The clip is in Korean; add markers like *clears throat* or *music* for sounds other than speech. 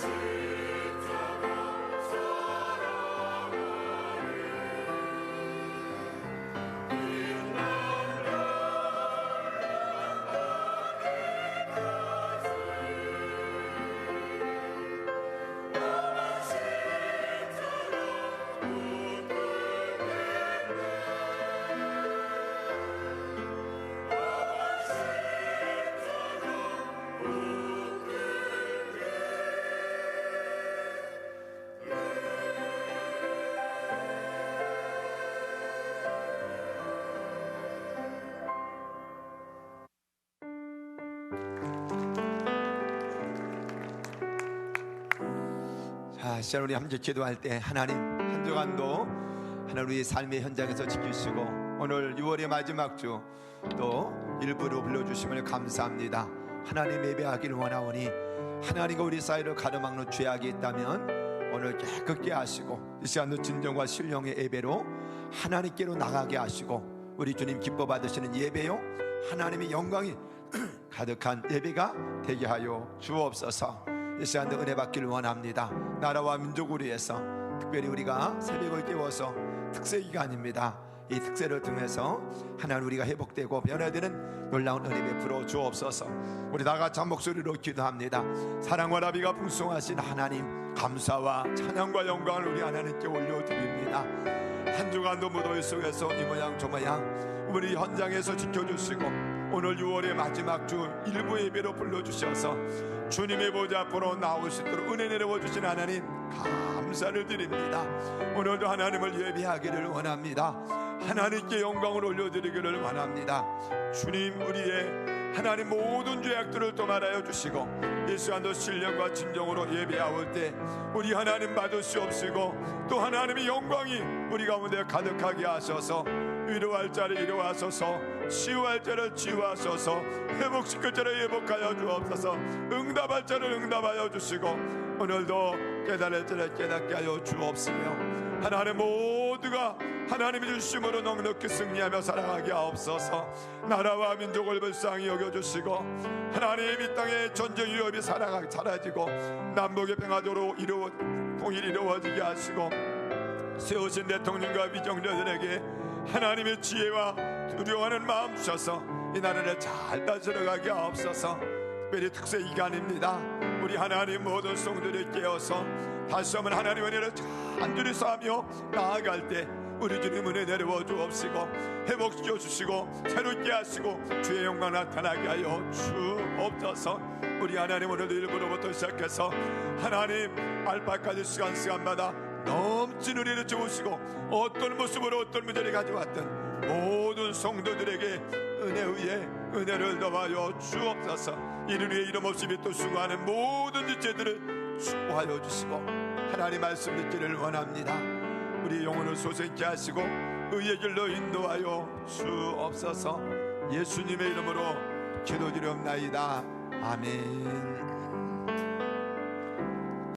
Jesus. 아, 시간 우리 함께 기도할 때 하나님 한 주간도 하나님 우리 삶의 현장에서 지키시고 오늘 6월의 마지막 주 또 일부러 불러주심을 감사합니다. 하나님 예배하기를 원하오니 하나님과 우리 사이를 가로막는 죄악이 있다면 오늘 깨끗게 하시고 이 시간도 진정과 신령의 예배로 하나님께로 나가게 하시고 우리 주님 기뻐 받으시는 예배요 하나님의 영광이 *clears throat* 가득한 예배가 되게 하여 주옵소서 이 시간도 은혜 받기를 원합니다. 나라와 민족을 위해서 특별히 우리가 새벽을 깨워서 특세 기간입니다. 이 특세를 통해서 하나님 우리가 회복되고 변화되는 놀라운 은혜 베풀어 주옵소서. 우리 다 같이 한 목소리로 기도합니다. 사랑과 나비가 풍성하신 하나님 감사와 찬양과 영광을 우리 하나님께 올려드립니다. 한 주간도 무더위 속에서 이 모양 저 모양 우리 현장에서 지켜주시고 오늘 6월의 마지막 주 일부 예배로 불러주셔서 주님의 보좌 앞으로 나올 수 있도록 은혜 내려워 주신 하나님 감사를 드립니다. 오늘도 하나님을 예배하기를 원합니다. 하나님께 영광을 올려드리기를 원합니다. 주님 우리의 하나님 모든 죄악들을 또 말하여 주시고 이 시간도 신령과 진정으로 예배하올 때 우리 하나님 받으시옵시고 또 하나님의 영광이 우리 가운데 가득하게 하셔서. 위로할 자를 위로하소서 치유할 자를 치유하소서 회복시킬 자를 회복하여 주옵소서 응답할 자를 응답하여 주시고 오늘도 깨달을 자를 깨닫게 하여 주옵시며 하나님 모두가 하나님의 주심으로 넉넉히 승리하며 살아가게 하옵소서. 나라와 민족을 불쌍히 여겨주시고 하나님 이 땅의 전쟁 위협이 살아가 사라지고 남북의 평화도로 이루어 통일이 이루어지게 하시고 세우신 대통령과 위정자들에게 하나님의 지혜와 두려워하는 마음 주셔서 이 나라를 잘 다스려가게 하옵소서. 특별히 특세 기간입니다. 우리 하나님 모든 성들이 깨어서 다시 한번 하나님의 은혜를 간절히 쌓으며 나아갈 때 우리 주님 은혜 내려워 주옵시고 회복시켜 주시고 새롭게 하시고 주의 영광 나타나게 하여 주옵소서. 우리 하나님 오늘도 일부로부터 시작해서 하나님 알파까지 시간 시간마다 넘치는 은혜를 주시고 어떤 모습으로 어떤 문제를 가져왔던 모든 성도들에게 은혜 위에 은혜를 더하여 주옵소서. 이를 위해 이름 없이 믿고 수고하는 모든 지체들을 축복하여 주시고 하나님 말씀 듣기를 원합니다. 우리 영혼을 소생케 하시고 의의 길로 인도하여 주옵소서. 예수님의 이름으로 기도드리옵나이다. 아멘